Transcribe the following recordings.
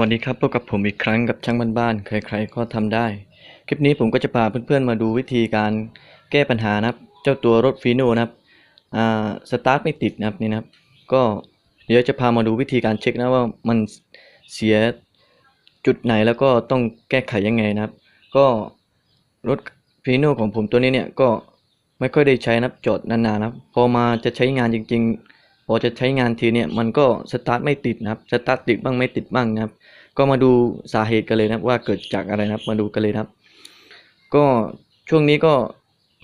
วัสดีครับพบกับผมอีกครั้งกับช่างบ้านๆ ใครๆ ก็ทำได้ คลิปนี้ผมก็จะพาเพื่อนๆ มาดูวิธีการแก้ปัญหานะครับ เจ้าตัวรถฟีโน่นะครับอ่าสตาร์ทไม่ติดนะครับนี่นะครับ ก็เดี๋ยวจะพามาดูวิธีการเช็คนะว่ามันเสียจุดไหนแล้วก็ต้องแก้ไขยังไงนะครับ ก็รถฟีโน่ของผมตัวนี้เนี่ยก็ไม่ค่อยได้ใช้นะครับจอดนานๆนะครับ พอมาจะใช้งานจริง ๆ พอจะใช้งานทีเนี่ยมันก็สตาร์ทไม่ติดนะครับสตาร์ทติดบ้างไม่ติดบ้างนะครับ ก็มาดูสาเหตุกันเลยนะครับว่าเกิดจากอะไรนะครับ มาดูกันเลยนะครับ ก็ช่วงนี้ก็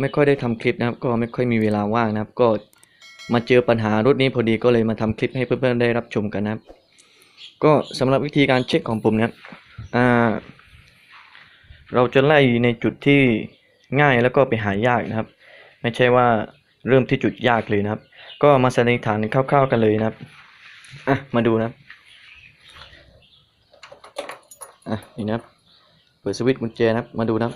ไม่ค่อยได้ทำคลิปนะครับ ก็ไม่ค่อยมีเวลาว่างนะครับ ก็มาเจอปัญหารถนี้พอดีก็เลยมาทำคลิปให้เพื่อนๆได้รับชมกันนะครับ ก็สำหรับวิธีการเช็คของผมนะครับอ่าเราจะไล่ในจุดที่ง่ายแล้วก็ไปหายากนะครับ ไม่ใช่ว่าเริ่มที่จุดยากเลยนะครับ ก็มาสันนิษฐานคร่าวๆกันเลยนะครับ อะ มาดูนะครับ อะ นี่นะครับ เปิดสวิตช์กุญแจนะครับ มาดูนะครับ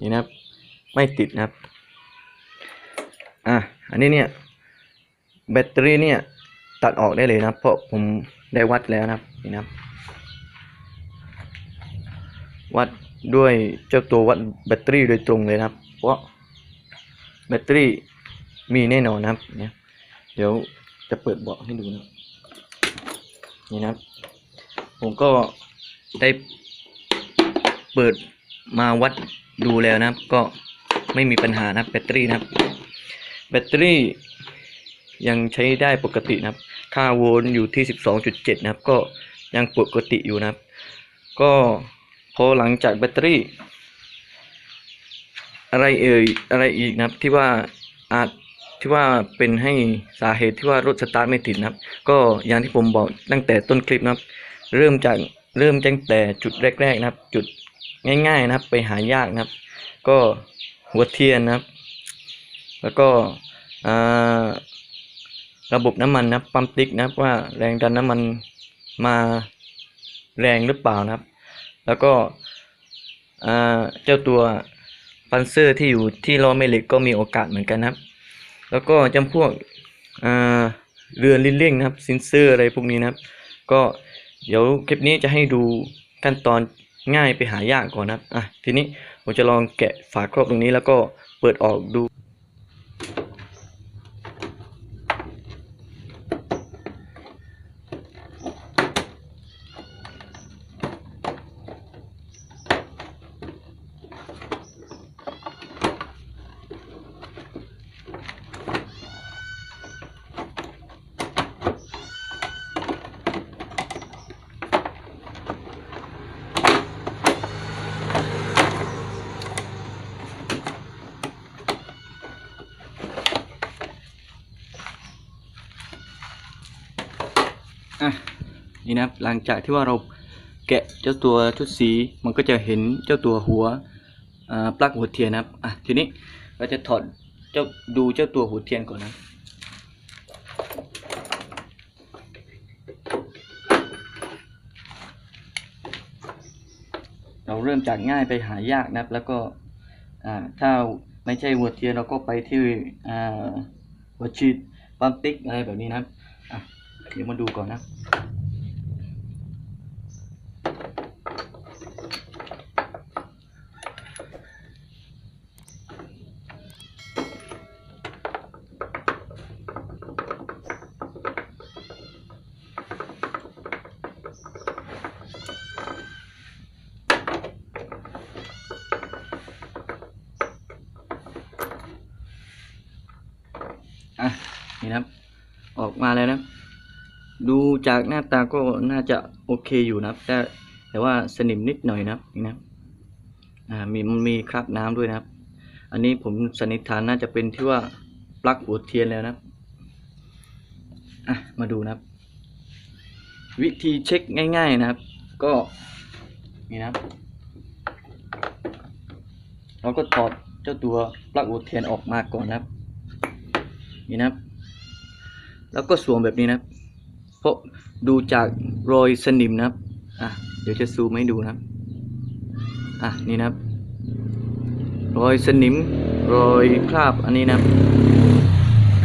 นี่นะครับ ไม่ติดนะครับ อะ อันนี้เนี่ย แบตเตอรี่เนี่ย ตัดออกได้เลยนะครับเพราะผมได้วัดแล้วนะครับ นี่นะครับ วัด ด้วยเจ้าตัววัดแบตเตอรี่โดยตรงเลยครับ เพราะแบตเตอรี่มีแน่นอนนะครับเนี่ยเดี๋ยวจะเปิดเบาะให้ดูนะนี่นะครับ ผมก็ได้เปิดมาวัดดูแล้วนะครับ ก็ไม่มีปัญหานะแบตเตอรี่นะครับ แบตเตอรี่ยังใช้ได้ปกตินะครับ ค่าโวลต์อยู่ที่ 12.7 นะครับ ก็ยังปกติอยู่นะครับ ก็ พอหลังจากแบตเตอรี่ อะไรเอ่ยอะไรอีกนะครับที่ว่าอาจที่ว่าเป็นให้สาเหตุที่ว่ารถสตาร์ทไม่ติดนะครับ ก็อย่างที่ผมบอกตั้งแต่ต้นคลิปนะครับ เริ่มจากเริ่มตั้งแต่จุดแรก ๆนะครับ จุดง่ายๆนะครับ ไปหายากนะครับ ก็หัวเทียนนะครับ แล้วก็ระบบน้ำมันนะครับปั๊มติ๊กนะครับว่าแรงดันน้ำมันมาแรงหรือเปล่านะครับ แล้วก็เจ้าตัวปันเซอร์ที่อยู่ที่ล้อแม่เหล็กก็มีโอกาสเหมือนกันนะครับ แล้วก็จำพวกเรือนลิ้นเร่งนะครับซินเซอร์อะไรพวกนี้นะครับ ก็เดี๋ยวคลิปนี้จะให้ดูขั้นตอนง่ายไปหายากก่อนนะครับอะทีนี้ผมจะลองแกะฝาครอบตรงนี้แล้วก็เปิดออกดู นี่นะครับ หลังจากที่ว่าเราแกะเจ้าตัวชุดสีมันก็จะเห็นเจ้าตัวหัวปลั๊กหัวเทียนนะครับอะทีนี้เราจะถอดเจ้าดูเจ้าตัวหัวเทียนก่อนนะเราเริ่มจากง่ายไปหายากนะครับ แล้วก็อ่าถ้าไม่ใช่หัวเทียนเราก็ไปที่อ่าหัวฉีดปั๊มติ๊กอะไรแบบนี้นะครับอะเดี๋ยวมาดูก่อนนะ ออกมาแล้วนะ ดูจากหน้าตาก็น่าจะโอเคอยู่นะแต่แต่ว่าสนิมนิดหน่อยนะนี่นะอ่ามีมันมีคราบน้ำด้วยนะครับ อันนี้ผมสันนิษฐานน่าจะเป็นที่ว่าปลั๊กหัวเทียนแล้วนะอะมาดูนะครับ วิธีเช็คง่าย ๆนะครับ ก็นี่นะเราก็ถอดเจ้าตัวปลั๊กหัวเทียนออกมาก่อนนะครับ นี่นะครับ แล้วก็สวมแบบนี้นะเพราะดูจากรอยสนิมนะครับอะเดี๋ยวจะซูมให้ดูนะอะนี่นะครับ รอยสนิมรอยคราบอันนี้นะครับ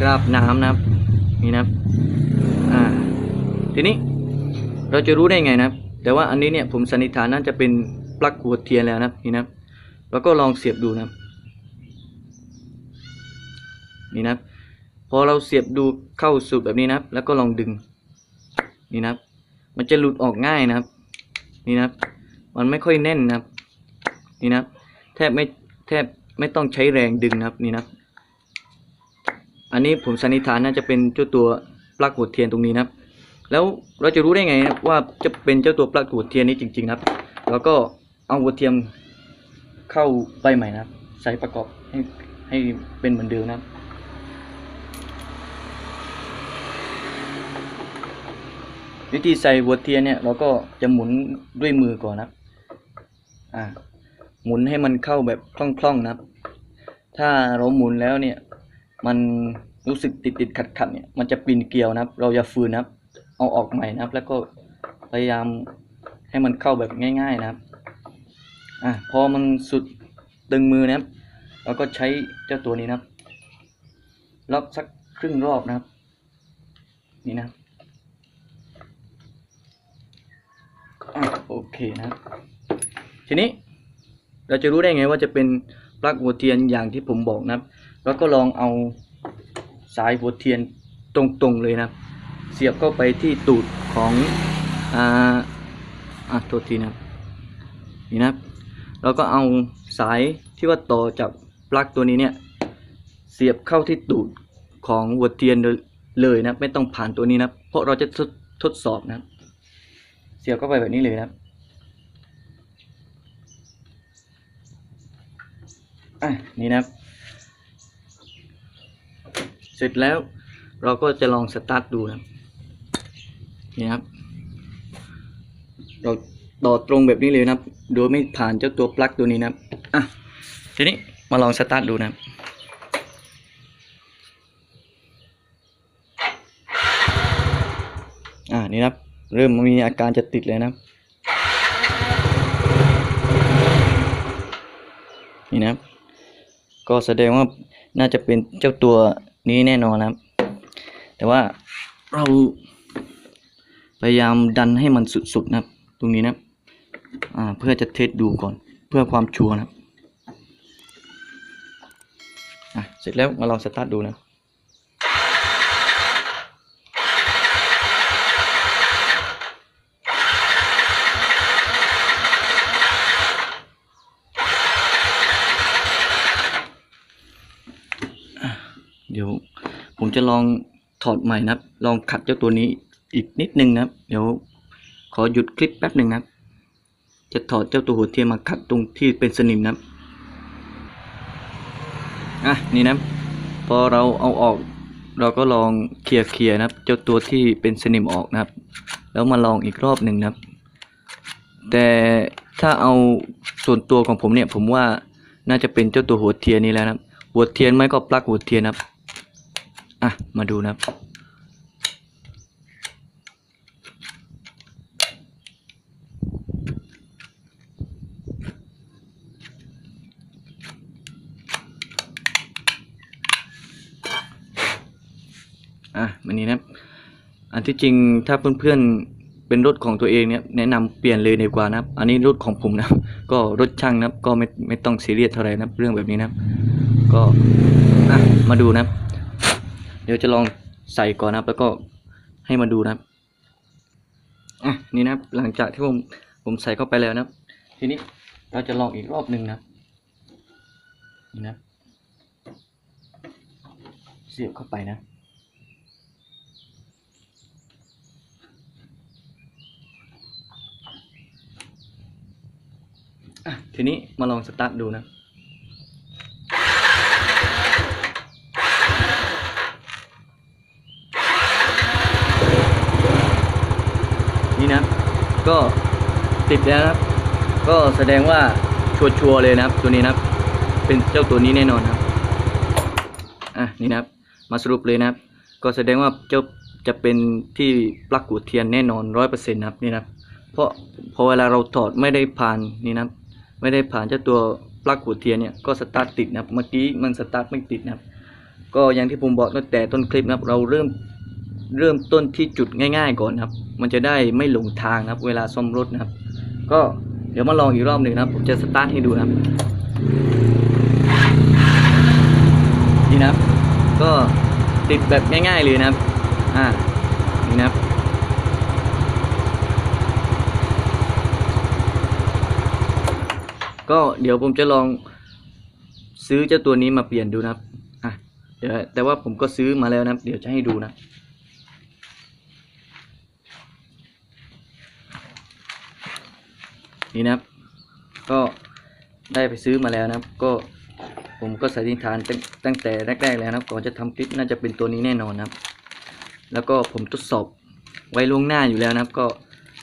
ราบน้ำนะครับนี่นะครับอ่าทีนี้เราจะรู้ได้ไงนะครับ แต่ว่าอันนี้เนี่ยผมสันนิษฐานน่าจะเป็นปลั๊กหัวเทียนแล้วนะนี่นะครับแล้วก็ลองเสียบดูนะนี่นะครับ พอเราเสียบดูเข้าสุดแบบนี้นะครับ แล้วก็ลองดึงนี่นะครับ มันจะหลุดออกง่ายนะครับ นี่นะครับ มันไม่ค่อยแน่นนะครับ นี่นะครับ แทบไม่แทบไม่ต้องใช้แรงดึงนะครับนี่นะครับ อันนี้ผมสันนิษฐานน่าจะเป็นเจ้าตัวปลั๊กหัวเทียนตรงนี้นะครับ แล้วเราจะรู้ได้ไงนะว่าจะเป็นเจ้าตัวปลั๊กหัวเทียนนี้จริง ๆ นะครับ แล้วก็เอาหัวเทียมเข้าไปใหม่นะครับ ใส่ประกอบให้ให้เป็นเหมือนเดิมนะครับ วิธีใส่หัวเทียนเนี่ยเราก็จะหมุนด้วยมือก่อนนะอ่าหมุนให้มันเข้าแบบคล่องๆนะครับ ถ้าเราหมุนแล้วเนี่ย มันรู้สึกติดติดขัดขัดๆเนี่ย มันจะปีนเกลียวนะครับ เราอย่าฝืนนะครับ เอาออกใหม่นะครับ แล้วก็พยายามให้มันเข้าแบบง่าย ๆนะครับ อะพอมันสุดตึงมือนะครับเราก็ใช้เจ้าตัวนี้นะครับล็อกสักครึ่งรอบนะครับ นี่นะครับ อะโอ เคนะทีนี้เราจะรู้ได้ไงว่าจะเป็นปลั๊กหัวเทียนอย่างที่ผมบอกนะครับแล้วก็ลองเอาสายหัวเทียนตรงๆเลยนะเสียบเข้าไปที่ตูดของอ่าอะโทษทีนะนี่นะครับแล้วก็เอาสายที่ว่าต่อจากปลั๊กตัวนี้เนี่ยเสียบเข้าที่ตูดของหัวเทียนเลยนะไม่ต้องผ่านตัวนี้นะเพราะเราจะทดสอบนะเสียบเข้าไปแบบนี้เลยนะครับ อะนี่นะครับ เสร็จแล้วเราก็จะลองสตาร์ทดูนะครับนี่ครับ เราต่อตรงแบบนี้เลยนะครับ โดยไม่ผ่านเจ้าตัวปลั๊กตัวนี้นะครับอะทีนี้มาลองสตาร์ทดูนะครับอ่านี่นะครับ เริ่มมีอาการจะติดเลยนะครับ นี่นะครับ ก็แสดงว่าน่าจะเป็นเจ้าตัวนี้แน่นอนนะครับ แต่ว่าเราพยายามดันให้มันสุดๆนะครับ ตรงนี้นะอ่าเพื่อจะเทสดูก่อน เพื่อความชัวร์นะครับอะเสร็จแล้วมาลองสตาร์ทดูนะ เดี๋ยวผม จะลองถอดใหม่นะครับ ลองขัดเจ้าตัวนี้อีกนิดนึงนะครับ เดี๋ยวขอหยุดคลิปแป๊บหนึ่งนะครับ จะถอดเจ้าตัวหัวเทียนมาขัดตรงที่เป็นสนิมนะครับ อะนี่นะครับ พอเราเอาออกเราก็ลองเคลียร์เคลียร์นะครับ เจ้าตัวที่เป็นสนิมออกนะครับ แล้วมาลองอีกรอบหนึ่งนะครับ แต่ถ้าเอาส่วนตัวของผมเนี่ยผมว่าน่าจะเป็นเจ้าตัวหัวเทียนนี้แล้วนะครับ หัวเทียนไม่ก็ปลั๊กหัวเทียนนะครับ อะ มาดูนะครับ อะมันนี้นะครับ อันที่จริงถ้าเพื่อนๆ เป็นรถของตัวเองเนี่ยแนะนำเปลี่ยนเลยดีกว่านะครับ อันนี้รถของผมนะก็รถช่างนะครับ ก็ไม่ไม่ต้องซีเรียสเท่าไหร่นะเรื่องแบบนี้นะครับ ก็อะมาดูนะครับ เดี๋ยวจะลองใส่ก่อนนะครับ แล้วก็ให้มาดูนะครับอะนี่นะครับหลังจากที่ผมผมใส่เข้าไปแล้วนะครับ ทีนี้เราจะลองอีกรอบหนึ่งนะนี่นะ เสียบเข้าไปนะอะทีนี้มาลองสตาร์ทดูนะ นี่นะ ก็ ติดแล้วครับ ก็แสดงว่าชัวร์ๆเลยนะครับ ตัวนี้นะครับ เป็นเจ้าตัวนี้แน่นอนครับ อะนี่นะครับ มาสรุปเลยนะครับ ก็แสดงว่าเจ้าจะเป็นที่ปลั๊กหัวเทียนแน่นอนร้อยเปอร์เซ็นต์นะครับนี่นะครับ เพราะพอเวลาเราถอดไม่ได้ผ่านนี่นะครับ ไม่ได้ผ่านเจ้าตัวปลั๊กหัวเทียนเนี่ยก็สตาร์ทติดนะครับ เมื่อกี้มันสตาร์ทไม่ติดนะครับ ก็อย่างที่ผมบอกตั้งแต่ต้นคลิปนะครับ เราเริ่มเริ่มต้นที่จุดง่าย ๆ ก่อนนะครับ มันจะได้ไม่หลงทางนะครับ เวลาซ่อมรถนะครับ ก็เดี๋ยวมาลองอีกรอบหนึ่งนะครับผมจะสตาร์ทให้ดูนะครับนี่นะก็ติดแบบง่ายๆเลยนะอ่านี่นะก็เดี๋ยวผมจะลองซื้อเจ้าตัวนี้มาเปลี่ยนดูนะครับอะเดี๋ยวแต่ว่าผมก็ซื้อมาแล้วนะเดี๋ยวจะให้ดูนะ นี่นะครับ ก็ได้ไปซื้อมาแล้วนะครับ ก็ผมก็สันนิษฐานตั้งแต่แรกๆแล้วนะครับ ก่อนจะทำคลิปน่าจะเป็นตัวนี้แน่นอนนะครับ แล้วก็ผมทดสอบไว้ล่วงหน้าอยู่แล้วนะครับ ก็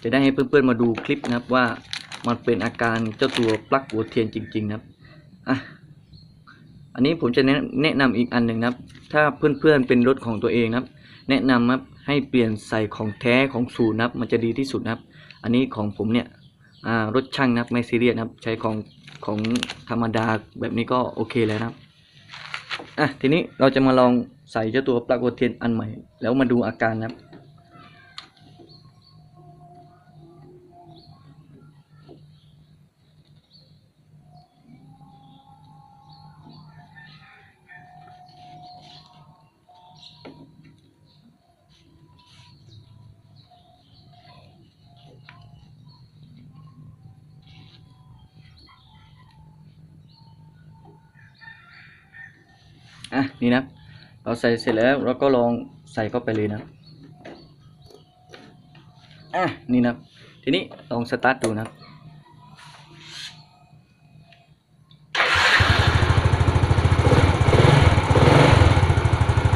จะได้ให้เพื่อนๆมาดูคลิปนะครับว่ามันเป็นอาการเจ้าตัวปลั๊กหัวเทียนจริง ๆ นะครับอะอันนี้ผมจะแนะนะนำอีกอันหนึ่งนะครับ ถ้าเพื่อนๆเป็นรถของตัวเองนะครับ แนะนำนะครับให้เปลี่ยนใส่ของแท้ของศูนย์นะครับ มันจะดีที่สุดนะครับ อันนี้ของผมเนี่ย อ่ารถช่างนะครับไม่ซีเรียสนะครับ ใช้ของของธรรมดาแบบนี้ก็โอเคแล้วนะครับอะทีนี้เราจะมาลองใส่เจ้าตัวปลั๊กโอเทียนอันใหม่ แล้วมาดูอาการนะครับ อะนี่นะเราใส่เสร็จแล้วเราก็ลองใส่เข้าไปเลยนะอะนี่นะทีนี้ลองสตาร์ทดูนะ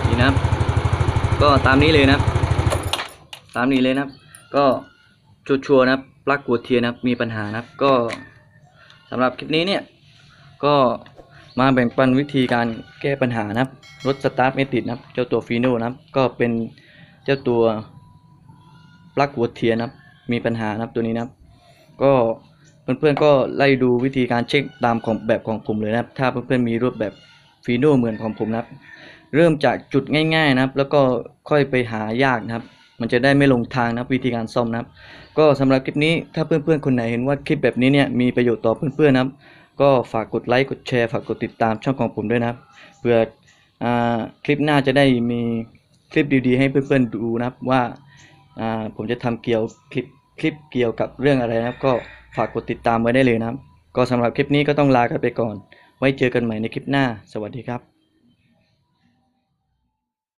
นี่นะก็ตามนี้เลยนะตามนี้เลยนะก็ชัวร์ๆนะปลั๊กหัวเทียนนะมีปัญหานะก็สำหรับคลิปนี้เนี่ยก็ มาแบ่งปันวิธีการแก้ปัญหานะครับ รถสตาร์ทไม่ติดนะครับ เจ้าตัวฟีโน่นะครับ ก็เป็นเจ้าตัวปลั๊กหัวเทียนนะครับ มีปัญหานะครับตัวนี้นะครับ ก็เพื่อนๆก็ไล่ดูวิธีการเช็คตามของแบบของผมเลยนะครับ ถ้าเพื่อนๆมีรถแบบฟีโน่เหมือนของผมนะครับ เริ่มจากจุดง่าย ๆนะครับ แล้วก็ค่อยไปหายากนะครับ มันจะได้ไม่ลงทางนะครับวิธีการซ่อมนะครับ ก็สำหรับคลิปนี้ถ้าเพื่อนๆคนไหนเห็นว่าคลิปแบบนี้เนี่ยมีประโยชน์ต่อเพื่อนๆนะครับ ก็ฝากกดไลค์กดแชร์ฝากกดติดตามช่องของผมด้วยนะครับเพื่ออคลิปหน้าจะได้มีคลิปดีๆ ให้เพื่อนๆดูนะครับว่าอ่าผมจะทำเกี่ยวคลิปคลิปเกี่ยวกับเรื่องอะไรนะครับ ก็ฝากกดติดตามไว้ได้เลยนะครับ ก็สำหรับคลิปนี้ก็ต้องลากันไปก่อน ไว้เจอกันใหม่ในคลิปหน้า สวัสดีครับ